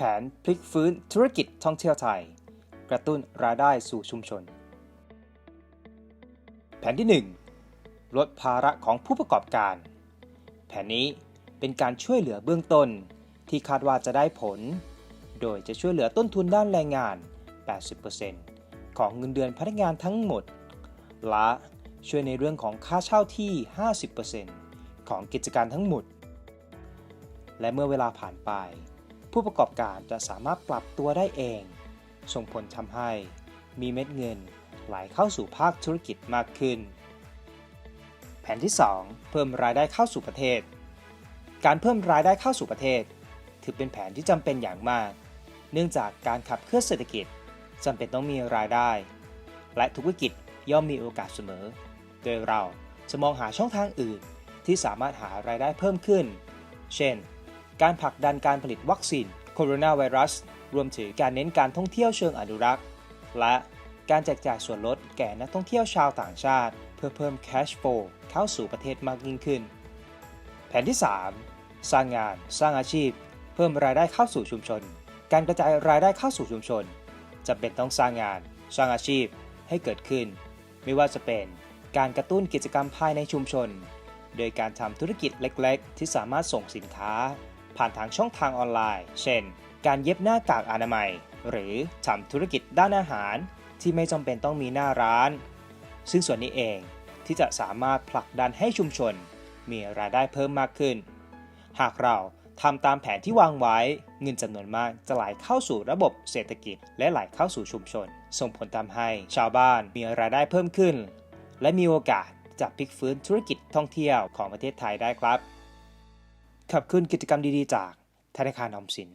ผนพลิกฟื้นธุรกิจท่องเที่ยวไทย กระตุ้นรายได้สู่ชุมชน แผนที่ 1 ลดภาระของผู้ประกอบการ แผนนี้เป็นการช่วยเหลือเบื้องต้นที่คาดว่าจะได้ผล โดยจะช่วยเหลือต้นทุนด้านแรงงาน 80%ของเงินเดือนพนักงานทั้งหมด และช่วยในเรื่องของค่าเช่าที่ 50%ของกิจการทั้งหมด และเมื่อเวลาผ่านไป ผู้ประกอบการจะสามารถปรับตัวได้เอง ส่งผลทำให้มีเม็ดเงินไหลเข้าสู่ภาคธุรกิจมากขึ้น แผนที่ 2 เพิ่มรายได้เข้าสู่ประเทศ การเพิ่มรายได้เข้าสู่ประเทศ ถือเป็นแผนที่จำเป็นอย่างมาก เนื่องจากการขับเคลื่อนเศรษฐกิจจำเป็นต้องมีรายได้ และทุกวิกฤตย่อมมีโอกาสเสมอ โดยเราจะมองหาช่องทางอื่นที่สามารถหารายได้เพิ่มขึ้น เช่น การผลักดันการผลิตวัคซีนโคโรนาไวรัส รวมถึงการเน้นการท่องเที่ยวเชิงอนุรักษ์ และการแจกจ่ายส่วนลดแก่นักท่องเที่ยวชาวต่างชาติ เพื่อเพิ่ม cash flow เข้าสู่ประเทศมากยิ่งขึ้น แผนที่ 3 สร้างงาน สร้างอาชีพ เพิ่มรายได้เข้าสู่ชุมชน การกระจายรายได้เข้าสู่ชุมชนจำเป็นต้องสร้างงาน สร้างอาชีพให้เกิดขึ้น ไม่ว่าจะเป็นการกระตุ้นกิจกรรมภายในชุมชน โดยการทำธุรกิจเล็ก ๆ ที่สามารถส่งสินค้า ผ่านทางช่องทางออนไลน์ เช่น การเย็บหน้ากากอนามัย หรือทำธุรกิจด้านอาหารที่ไม่จำเป็นต้องมีหน้าร้าน ซึ่งส่วนนี้เองที่จะสามารถผลักดันให้ชุมชน มีรายได้เพิ่มมากขึ้น หากเราทำตามแผนที่วางไว้ เงินจำนวนมากจะไหลเข้าสู่ระบบเศรษฐกิจ และไหลเข้าสู่ชุมชน ส่งผลทำให้ชาวบ้านมีรายได้เพิ่มขึ้น และมีโอกาสจะพลิกฟื้นธุรกิจท่องเที่ยวของประเทศไทยได้ครับ ขับเคลื่อนกิจกรรมดีๆ จากธนาคารออมสิน